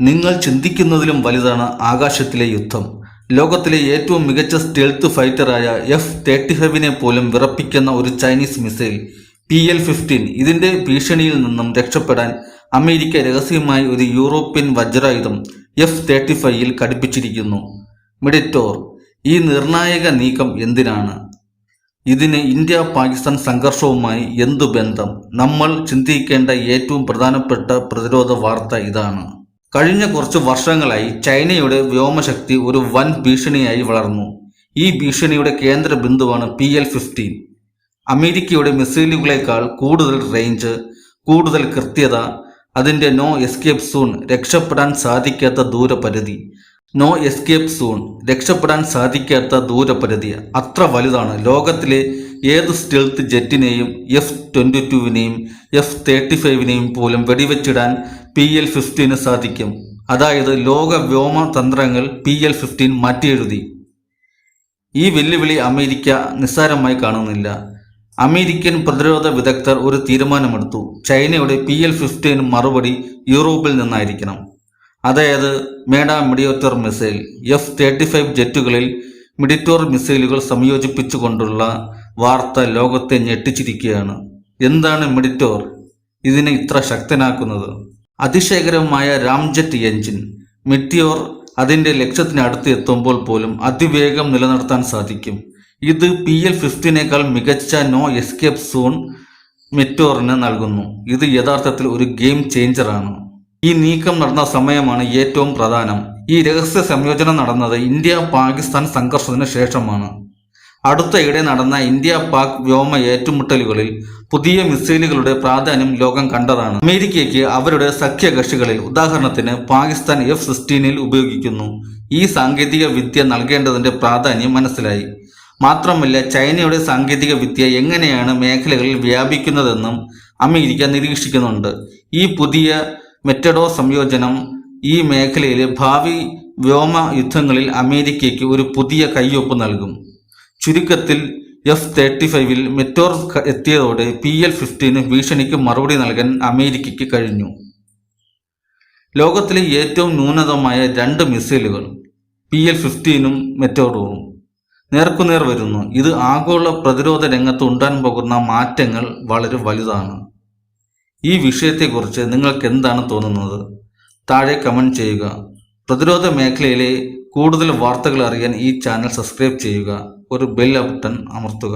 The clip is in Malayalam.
നിങ്ങൾ ചിന്തിക്കുന്നതിലും വലുതാണ് ആകാശത്തിലെ യുദ്ധം. ലോകത്തിലെ ഏറ്റവും മികച്ച സ്റ്റെൽത്ത് ഫൈറ്ററായ എഫ് തേർട്ടി ഫൈവിനെ പോലും വിറപ്പിക്കുന്ന ഒരു Chinese missile P L fifteen ഇതിന്റെ ഭീഷണിയിൽ നിന്നും രക്ഷപ്പെടാൻ അമേരിക്ക രഹസ്യമായി ഒരു യൂറോപ്യൻ വജ്രായുധം എഫ് തേർട്ടി ഫൈവിൽ ഘടിപ്പിച്ചിരിക്കുന്നു. മിഡിറ്റോർ ഈ നിർണായക നീക്കം എന്തിനാണ്? ഇതിന് ഇന്ത്യ പാകിസ്ഥാൻ സംഘർഷവുമായി എന്തു ബന്ധം? നമ്മൾ ചിന്തിക്കേണ്ട ഏറ്റവും പ്രധാനപ്പെട്ട പ്രതിരോധ വാർത്ത ഇതാണ്. കഴിഞ്ഞ കുറച്ച് വർഷങ്ങളായി ചൈനയുടെ വ്യോമശക്തി ഒരു വൻ ഭീഷണിയായി വളർന്നു. ഈ ഭീഷണിയുടെ കേന്ദ്ര ബിന്ദുവാണ് പി എൽ ഫിഫ്റ്റീൻ. അമേരിക്കയുടെ മിസൈലുകളേക്കാൾ കൂടുതൽ റേഞ്ച് കൂടുതൽ കൃത്യത അതിന്റെ നോ എസ്കേപ്പ് സൂൺ രക്ഷപ്പെടാൻ സാധിക്കാത്ത ദൂരപരിധി. നോ എസ്കേപ്പ് സൂൺ രക്ഷപ്പെടാൻ സാധിക്കാത്ത ദൂരപരിധി അത്ര വലുതാണ്. ലോകത്തിലെ ഏത് സ്റ്റെൽത്ത് ജെറ്റിനെയും എഫ് ട്വന്റി ടുവിനെയും എഫ് തേർട്ടി ഫൈവിനെയും പോലും വെടിവെച്ചിടാൻ പി എൽ ഫിഫ്റ്റീന് സാധിക്കും. അതായത് ലോക വ്യോമ തന്ത്രങ്ങൾ പി എൽ ഫിഫ്റ്റീൻ മാറ്റിയെഴുതി. ഈ വെല്ലുവിളി അമേരിക്ക നിസ്സാരമായി കാണുന്നില്ല. അമേരിക്കൻ പ്രതിരോധ വിദഗ്ധർ ഒരു തീരുമാനമെടുത്തു. ചൈനയുടെ പി എൽ ഫിഫ്റ്റീൻ മറുപടി യൂറോപ്പിൽ നിന്നായിരിക്കണം. അതായത് madam meteor missile F thirty five ജെറ്റുകളിൽ മിഡിറ്റോർ മിസൈലുകൾ സംയോജിപ്പിച്ചുകൊണ്ടുള്ള വാർത്ത ലോകത്തെ ഞെട്ടിച്ചിരിക്കുകയാണ്. എന്താണ് മിഡിറ്റോർ? ഇതിനെ ഇത്ര ശക്തനാക്കുന്നത്? അതിശയകരമായ രാംജെറ്റ് എഞ്ചിൻ മെറ്റിയോർ അതിന്റെ ലക്ഷ്യത്തിനടുത്ത് എത്തുമ്പോൾ പോലും അതിവേഗം നിലനിർത്താൻ സാധിക്കും. ഇത് പി എൽ ഫിഫ്റ്റീനേക്കാൾ മികച്ച നോ എസ്കേപ്പ് സോൺ മെറ്റോറിന് നൽകുന്നു. ഇത് യഥാർത്ഥത്തിൽ ഒരു ഗെയിം ചേഞ്ചറാണ്. ഈ നീക്കം നടന്ന സമയമാണ് ഏറ്റവും പ്രധാനം. ഈ രഹസ്യ സംയോജനം നടന്നത് ഇന്ത്യ പാകിസ്ഥാൻ സംഘർഷത്തിന് ശേഷമാണ്. അടുത്തയിടെ നടന്ന ഇന്ത്യ പാക് വ്യോമ ഏറ്റുമുട്ടലുകളിൽ പുതിയ മിസൈലുകളുടെ പ്രാധാന്യം ലോകം കണ്ടതാണ്. അമേരിക്കയ്ക്ക് അവരുടെ സഖ്യകക്ഷികളിൽ ഉദാഹരണത്തിന് പാകിസ്ഥാൻ എഫ് സിക്സ്റ്റീനിൽ ഉപയോഗിക്കുന്നു. ഈ സാങ്കേതിക വിദ്യ നൽകേണ്ടതിന്റെ പ്രാധാന്യം മനസ്സിലായി. മാത്രമല്ല ചൈനയുടെ സാങ്കേതിക വിദ്യ എങ്ങനെയാണ് മേഖലകളിൽ വ്യാപിക്കുന്നതെന്നും അമേരിക്ക നിരീക്ഷിക്കുന്നുണ്ട്. ഈ പുതിയ മെറ്റഡോ സംയോജനം ഈ മേഖലയിലെ ഭാവി വ്യോമ യുദ്ധങ്ങളിൽ അമേരിക്കയ്ക്ക് ഒരു പുതിയ കയ്യൊപ്പ് നൽകും. ചുരുക്കത്തിൽ എഫ് തേർട്ടി ഫൈവിൽ മെറ്റോർ എത്തിയതോടെ പി എൽ ഫിഫ്റ്റീന് ഭീഷണിക്ക് മറുപടി നൽകാൻ അമേരിക്കയ്ക്ക് കഴിഞ്ഞു. ലോകത്തിലെ ഏറ്റവും ന്യൂനതമായ രണ്ട് മിസൈലുകൾ പി എൽ ഫിഫ്റ്റീനും മെറ്റോറും നേർക്കുനേർ വരുന്നു. ഇത് ആഗോള പ്രതിരോധ രംഗത്ത് ഉണ്ടാൻ പോകുന്ന മാറ്റങ്ങൾ വളരെ വലുതാണ്. ഈ വിഷയത്തെക്കുറിച്ച് നിങ്ങൾക്ക് എന്താണ് തോന്നുന്നത്? താഴെ കമന്റ് ചെയ്യുക. പ്രതിരോധ മേഖലയിലെ കൂടുതൽ വാർത്തകൾ അറിയാൻ ഈ ചാനൽ സബ്സ്ക്രൈബ് ചെയ്യുക. ഒരു ബെൽ ബട്ടൺ അമർത്തുക.